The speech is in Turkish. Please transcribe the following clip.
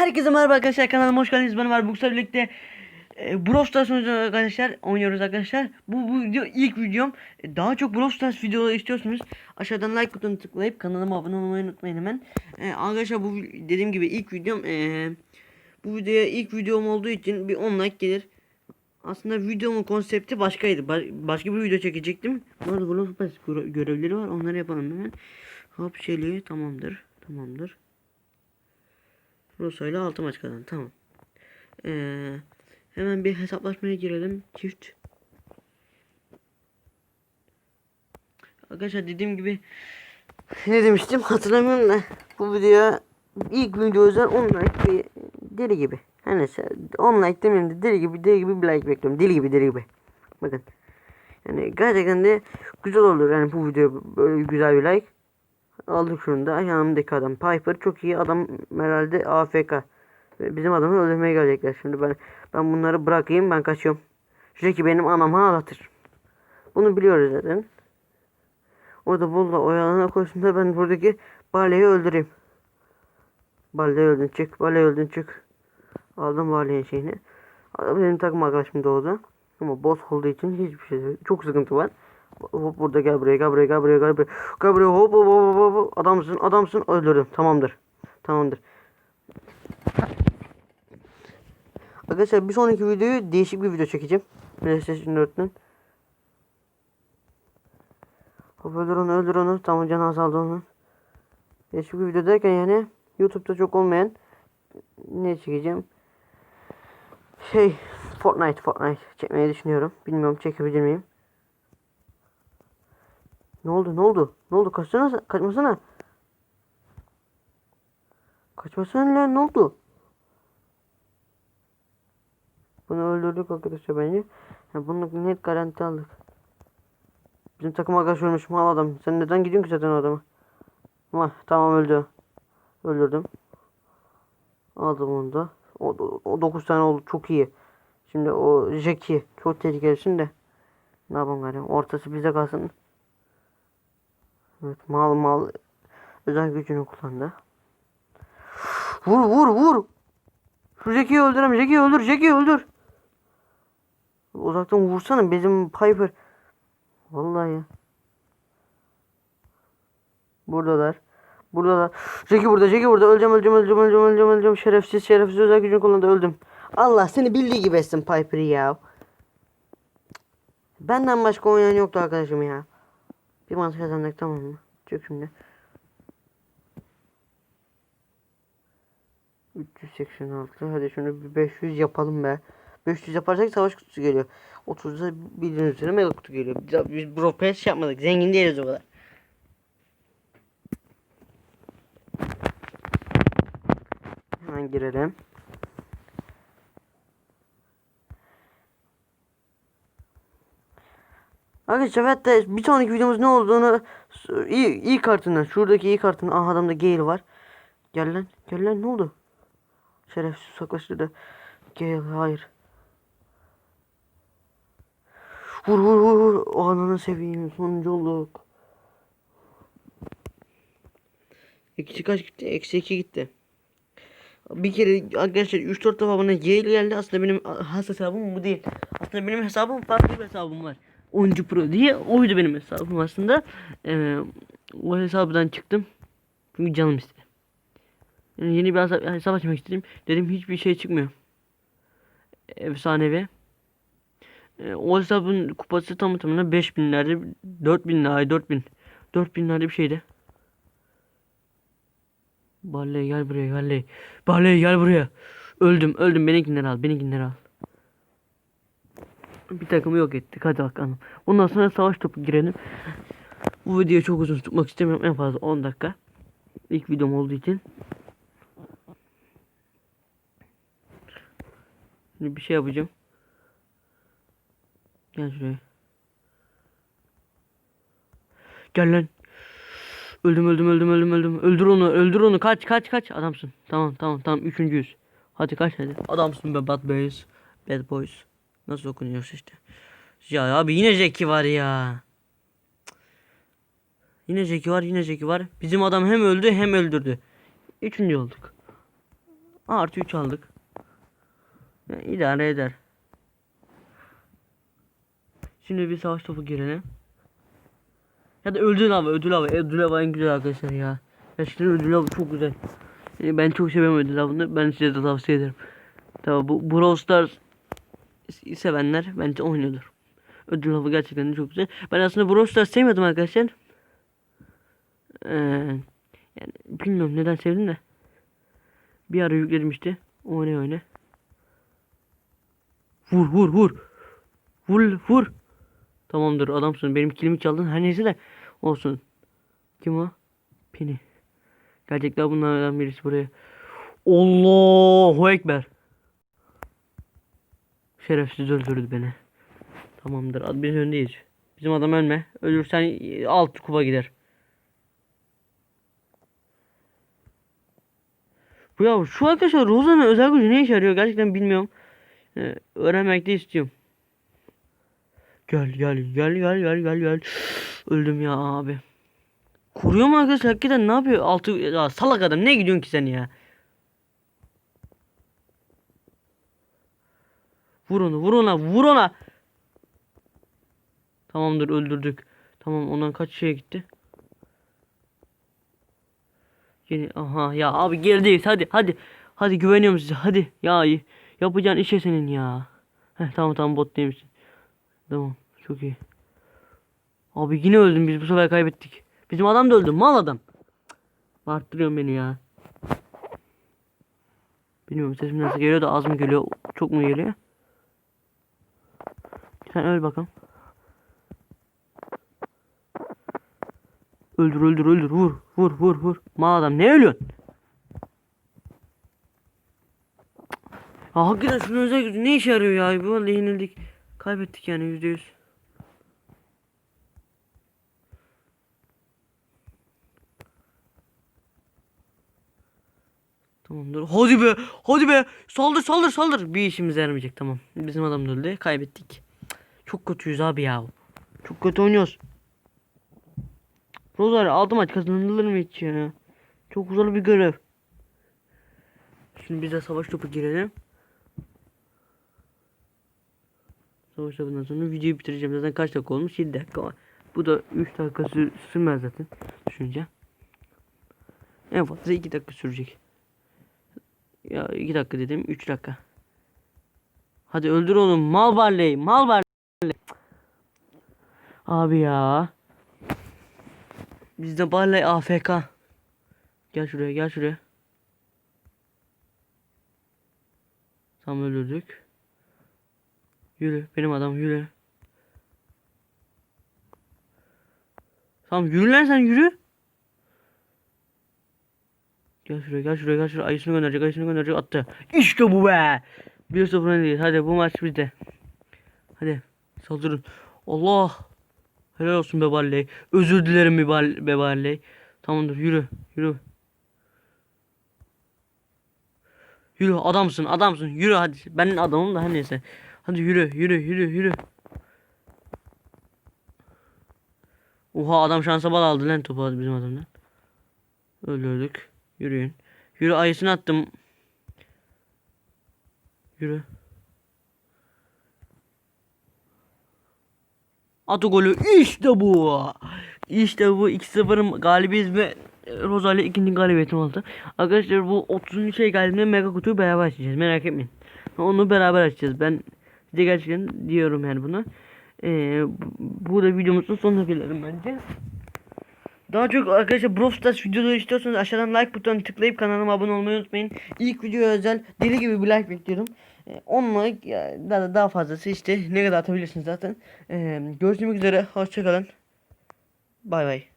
Herkese merhaba arkadaşlar kanalıma hoş geldiniz. Ben var Buksa'yla birlikte e, Brawl Stars arkadaşlar. Oynuyoruz arkadaşlar. Bu, bu video ilk videom. E, daha çok Brawl Stars videoları istiyorsanız aşağıdan like butonuna tıklayıp kanalıma abone olmayı unutmayın hemen. E, arkadaşlar bu dediğim gibi ilk videom. E, bu videoya ilk videom olduğu için bir 10 like gelir. Aslında videomun konsepti başkaydı. Ba- başka bir video çekecektim. Bu arada Brawl Stars göre- görevleri var. Onları yapalım hemen. Hop şeyli tamamdır. Tamamdır. Rosa ile 6 maç kazandı. Tamam. Ee, hemen bir hesaplaşmaya girelim. Çift. Arkadaşlar dediğim gibi ne demiştim hatırlamıyorum da bu videoya ilk video özel 10 like bir deli gibi. Her neyse 10 like demeyeyim de deli gibi deli gibi bir like bekliyorum. Deli gibi deli gibi. Bakın. Yani gerçekten de güzel olur yani bu video böyle güzel bir like. Aldık şunu da. Yanımdaki adam Piper çok iyi adam herhalde AFK. Bizim adamı öldürmeye gelecekler. Şimdi ben ben bunları bırakayım ben kaçıyorum. Jackie benim anamı ağlatır. Bunu biliyoruz zaten. Orada bulla oyalana koysun da ben buradaki Barley'i öldüreyim. Barley öldün çık. Barley öldün çık. Aldım Barley'in şeyini. Benim takım arkadaşım doğdu. Ama boss olduğu için hiçbir şey. Çok sıkıntı var. Hop burada gel buraya gel buraya gel buraya gel buraya. Gel buraya hop hop hop hop hop. Adamsın adamsın öldürdüm. Tamamdır. Tamamdır. Arkadaşlar bir sonraki videoyu değişik bir video çekeceğim. PlayStation 4'ten. Hop öldür onu öldür onu. Tamam canı azaldı onun. Değişik bir video derken yani YouTube'da çok olmayan ne çekeceğim? Şey Fortnite Fortnite çekmeyi düşünüyorum. Bilmiyorum çekebilir miyim? Ne oldu? Ne oldu? Ne oldu? Kaçsana, kaçmasana. Kaçmasana lan ne oldu? Bunu öldürdük arkadaşlar bence. Ya bunu net garanti aldık. Bizim takım arkadaş ölmüş mal adam. Sen neden gidiyorsun ki zaten o adama? Ama tamam öldü. Öldürdüm. Aldım onu da. O, o 9 tane oldu çok iyi. Şimdi o Jackie çok tehlikelisin de. Ne yapalım gari? Ortası bize kalsın. Evet mal mal özel gücünü kullandı. Vur vur vur. Şu Jackie'yi öldürem. Jackie'yi öldür. Jackie'yi öldür. Uzaktan vursana bizim Piper. Vallahi. Buradalar. Buradalar. Jackie burada. Jackie burada. Öleceğim öleceğim öleceğim öleceğim öleceğim öleceğim. Şerefsiz şerefsiz özel gücünü kullandı. Öldüm. Allah seni bildiği gibi etsin Piper'ı ya. Benden başka oynayan yoktu arkadaşım ya. Bir maç kazandık tamam mı? Çık şimdi. 386 hadi şunu bir 500 yapalım be. 500 yaparsak savaş kutusu geliyor. 30'da bildiğiniz üzere mega kutu geliyor. Biz, bro pass yapmadık. Zengin değiliz o kadar. Hemen girelim. Arkadaşlar hatta bir sonraki videomuz ne olduğunu iyi, iyi kartından şuradaki iyi kartın aha adamda Gale var. Gel lan gel lan ne oldu? Şerefsiz uzaklaştırdı. Gale hayır. Vur vur vur vur. O ananı seveyim sonuncu olduk. Eksi kaç gitti? Eksi iki gitti. Bir kere arkadaşlar 3-4 defa bana Gale geldi. Aslında benim has hesabım bu değil. Aslında benim hesabım farklı bir hesabım var. Oyuncu Pro diye. Oydu benim hesabım aslında. Ee, o hesabdan çıktım. Çünkü canım istedi. Yani yeni bir hesap, hesap açmak istedim. Dedim hiçbir şey çıkmıyor. Efsanevi. Ee, o hesabın kupası tam tamına 5000'lerde 4000 lira 4000 4000'lerde bir şeydi. Barley gel buraya Barley. Barley gel buraya. Öldüm öldüm benimkileri al benimkileri al. Bir takımı yok ettik hadi bakalım. Ondan sonra savaş topu girelim. Bu videoyu çok uzun tutmak istemiyorum en fazla 10 dakika. İlk videom olduğu için. Şimdi bir şey yapacağım. Gel şuraya. Gel lan. Öldüm öldüm öldüm öldüm öldüm. Öldür onu öldür onu kaç kaç kaç adamsın. Tamam tamam tamam üçüncüyüz. Hadi kaç hadi. Adamsın be bad boys. Bad boys. Nasıl okunuyorsa işte. Ya abi yine Jackie var ya. Yine Jackie var yine Jackie var. Bizim adam hem öldü hem öldürdü. Üçüncü olduk. Artı 3 aldık. Yani idare eder. Şimdi bir savaş topu girelim. Ya da ödül hava, ödül hava. Ödül hava en güzel arkadaşlar ya. Gerçekten ödül hava çok güzel. Ben çok seviyorum ödül havını. Ben size de tavsiye ederim. Tabi bu Brawl Stars sevenler bence oynuyordur. Ödül avı gerçekten de çok güzel. Ben aslında Brawl Stars sevmiyordum arkadaşlar. Ee, yani bilmiyorum neden sevdim de. Bir ara yükledim işte. Oyna oyna. Vur vur vur. Vur vur. Tamamdır adamsın. Benim kilimi çaldın. Her neyse de olsun. Kim o? Pini. Gelecekler bunlardan birisi buraya. Allahu Ekber. Şerefsiz öldürdü beni. Tamamdır. Biz öndeyiz. Bizim adam ölme. Ölürsen alt kupa gider. Bu ya şu arkadaşlar Roza'nın özel gücü ne işe yarıyor gerçekten bilmiyorum. Ee, öğrenmek de istiyorum. Gel gel gel gel gel gel gel. Öldüm ya abi. Kuruyor mu arkadaşlar? Hakikaten ne yapıyor? Altı ya salak adam ne gidiyorsun ki sen ya? Vur onu, vur ona, vur ona. Tamamdır öldürdük. Tamam ondan kaç şeye gitti? Yeni aha ya abi gerideyiz hadi hadi. Hadi güveniyorum size hadi. Ya yapacağın işe senin ya. Heh, tamam tamam bot değil misin? Tamam çok iyi. Abi yine öldüm biz bu sefer kaybettik. Bizim adam da öldü mal adam. Arttırıyorsun beni ya. Bilmiyorum sesim nasıl geliyor da az mı geliyor çok mu geliyor? Sen öl bakalım. Öldür öldür öldür vur vur vur vur. Mal adam ne ölüyorsun? Ya hakikaten şunun özel gücü ne işe yarıyor ya? Bu vallahi yenildik. Kaybettik yani yüzde yüz. Tamamdır. Hadi be. Hadi be. Saldır saldır saldır. Bir işimize yaramayacak tamam. Bizim adam da öldü. Kaybettik. Çok kötüyüz abi ya. Çok kötü oynuyoruz. Rosario aldım maç kazanılır mı hiç ya? Çok zor bir görev. Şimdi biz de savaş topu girelim. Savaş topundan sonra videoyu bitireceğim. Zaten kaç dakika olmuş? 7 dakika var. Bu da 3 dakika sür sürmez zaten. Düşünce. En fazla 2 dakika sürecek. Ya 2 dakika dedim 3 dakika. Hadi öldür onu mal varley mal varley. Abi ya. Bizde Barley AFK. Gel şuraya gel şuraya. Tam öldürdük. Yürü benim adam yürü. Tamam yürü lan sen yürü. Gel şuraya gel şuraya gel şuraya. Ayısını gönderecek ayısını gönderecek attı. İşte bu be. 1-0 öndeyiz. Hadi bu maç bizde. Hadi saldırın. Allah. Helal olsun be Barley. Özür dilerim be, Barley. Tamamdır yürü yürü. Yürü adamsın adamsın yürü hadi. Ben adamım da her neyse. Hadi yürü yürü yürü yürü. Oha adam şansa bal aldı lan topu bizim adamdan. Öldürdük. Yürüyün. Yürü ayısını attım. Yürü. Atı golü işte bu. İşte bu 2-0'ın galibiyiz ve Rosario ikinci galibiyetim oldu. Arkadaşlar bu 30. şey geldiğinde mega kutuyu beraber açacağız. Merak etmeyin. Onu beraber açacağız. Ben size gerçekten diyorum yani bunu. Ee, bu- da videomuzun sonuna gelelim bence. Daha çok arkadaşlar Brawl Stars videoları istiyorsanız aşağıdan like butonuna tıklayıp kanalıma abone olmayı unutmayın. İlk videoya özel deli gibi bir like bekliyorum. Ee, 10 like ya, daha, da daha fazlası işte ne kadar atabilirsiniz zaten. Ee, görüşmek üzere hoşçakalın. Bay bay.